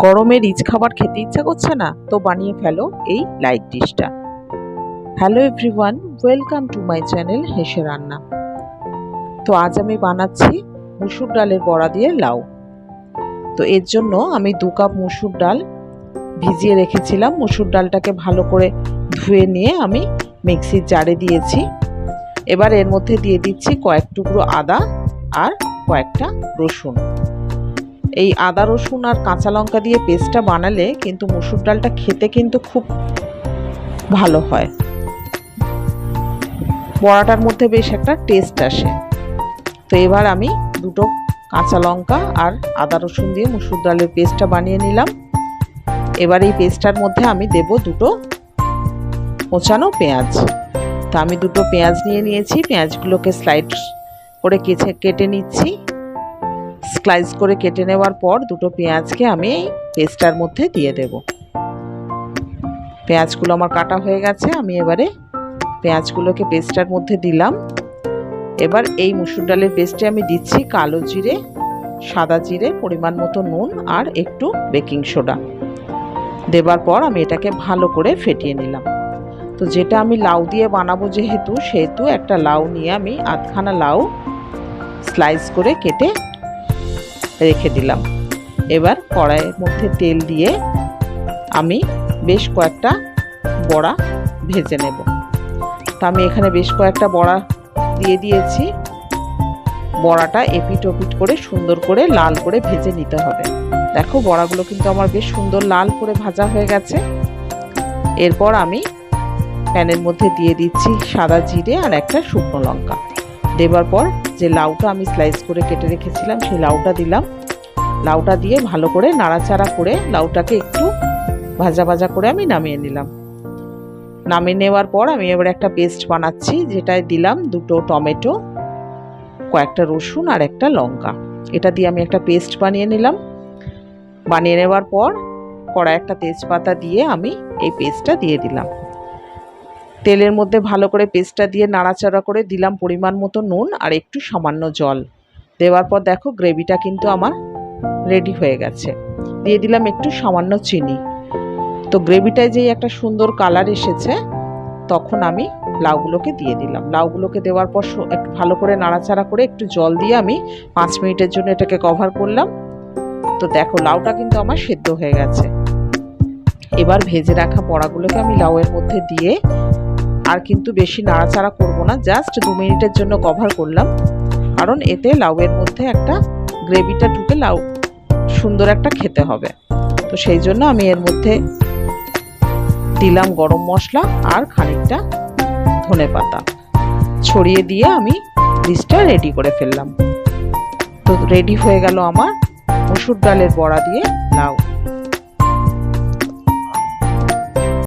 গরমে রিচ খাবার খেতে ইচ্ছা করছে না, তো বানিয়ে ফেলো এই light ডিশটা। Hello everyone welcome to my channel হেসে রান্না। তো আজ আমি বানাচ্ছি মুসুর ডালের বড়া দিয়ে লাউ। তো এর জন্য আমি দু কাপ মুসুর ডাল ভিজিয়ে রেখেছিলাম। মুসুর ডালটাকে ভালো করে ধুয়ে নিয়ে আমি মিক্সির জারে দিয়েছি। এবার এর মধ্যে দিয়ে দিচ্ছি কয়েক টুকরো আদা আর কয়েকটা রসুন। এই আদা, রসুন আর কাঁচা লঙ্কা দিয়ে পেস্টটা বানালে কিন্তু মুসুর ডালটা খেতে কিন্তু খুব ভালো হয়। বড়াটার মধ্যে বেশ একটা টেস্ট আসে। তো এবার আমি দুটো কাঁচা লঙ্কা আর আদা, রসুন দিয়ে মুসুর ডালের পেস্টটা বানিয়ে নিলাম। এবার এই পেস্টটার মধ্যে আমি দেব দুটো কোচানো পেঁয়াজ। তো আমি দুটো পেঁয়াজ নিয়ে নিয়েছি, পেঁয়াজগুলোকে স্লাইড করে কেচে কেটে নিচ্ছি। স্লাইস করে কেটে নেওয়ার পর দুটো পেঁয়াজকে আমি এই পেস্টটার মধ্যে দিয়ে দেব। পেঁয়াজগুলো আমার কাটা হয়ে গেছে, আমি এবারে পেঁয়াজগুলোকে পেস্টটার মধ্যে দিলাম। এবার এই মুসুর ডালের পেস্টে আমি দিচ্ছি কালো জিরে, সাদা জিরে, পরিমাণ মতো নুন আর একটু বেকিং সোডা। দেবার পর আমি এটাকে ভালো করে ফেটিয়ে নিলাম। তো যেটা আমি লাউ দিয়ে বানাবো যেহেতু, সেহেতু একটা লাউ নিয়ে আমি আধখানা লাউ স্লাইস করে কেটে রেখে দিলাম। এবার কড়াইয়ের মধ্যে তেল দিয়ে আমি বেশ কয়েকটা বড়া ভেজে নেব। তা আমি এখানে বেশ কয়েকটা বড়া দিয়ে দিয়েছি। বড়াটা এপিট ওপিট করে সুন্দর করে লাল করে ভেজে নিতে হবে। দেখো বড়াগুলো কিন্তু আমার বেশ সুন্দর লাল করে ভাজা হয়ে গেছে। এরপর আমি প্যানের মধ্যে দিয়ে দিচ্ছি সাদা জিরে আর একটা শুকনো লঙ্কা। দেবার পর যে লাউটা আমি স্লাইস করে কেটে রেখেছিলাম, সেই লাউটা দিলাম। লাউটা দিয়ে ভালো করে নাড়াচাড়া করে লাউটাকে একটু ভাজা ভাজা করে আমি নামিয়ে নিলাম। নামিয়ে নেওয়ার পর আমি এবার একটা পেস্ট বানাচ্ছি, যেটায় দিলাম দুটো টমেটো, কয়েকটা রসুন আর একটা লঙ্কা। এটা দিয়ে আমি একটা পেস্ট বানিয়ে নিলাম। বানিয়ে নেওয়ার পর কড়াই একটা তেজপাতা দিয়ে আমি এই পেস্টটা দিয়ে দিলাম। তেলের মধ্যে ভালো করে পেস্টটা দিয়ে নাড়াচাড়া করে দিলাম পরিমাণ মতো নুন আর একটু সামান্য জল। দেওয়ার পর দেখো গ্রেভিটা কিন্তু আমার রেডি হয়ে গেছে। দিয়ে দিলাম একটু সামান্য চিনি। তো গ্রেভিটায় যেই একটা সুন্দর কালার এসেছে, তখন আমি লাউগুলোকে দিয়ে দিলাম। লাউগুলোকে দেওয়ার পর একটু ভালো করে নাড়াচাড়া করে একটু জল দিয়ে আমি পাঁচ মিনিটের জন্য এটাকে কভার করলাম। তো দেখো লাউটা কিন্তু আমার সেদ্ধ হয়ে গেছে। এবার ভেজে রাখা পড়াগুলোকে আমি লাউয়ের মধ্যে দিয়ে আর কিন্তু বেশি নাড়াচাড়া করব না জাস্ট দু মিনিটের জন্য কভার করলাম। কারণ এতে লাউয়ের মধ্যে একটা গ্রেভিটা ঢুকে লাউ সুন্দর একটা খেতে হবে। তো সেই জন্য আমি এর মধ্যে দিলাম গরম মশলা আর খানিকটা ধনে পাতা। ছড়িয়ে দিয়ে আমি ডিশটা রেডি করে ফেললাম। তো রেডি হয়ে গেল আমার মসুর ডালের বড়া দিয়ে লাউ।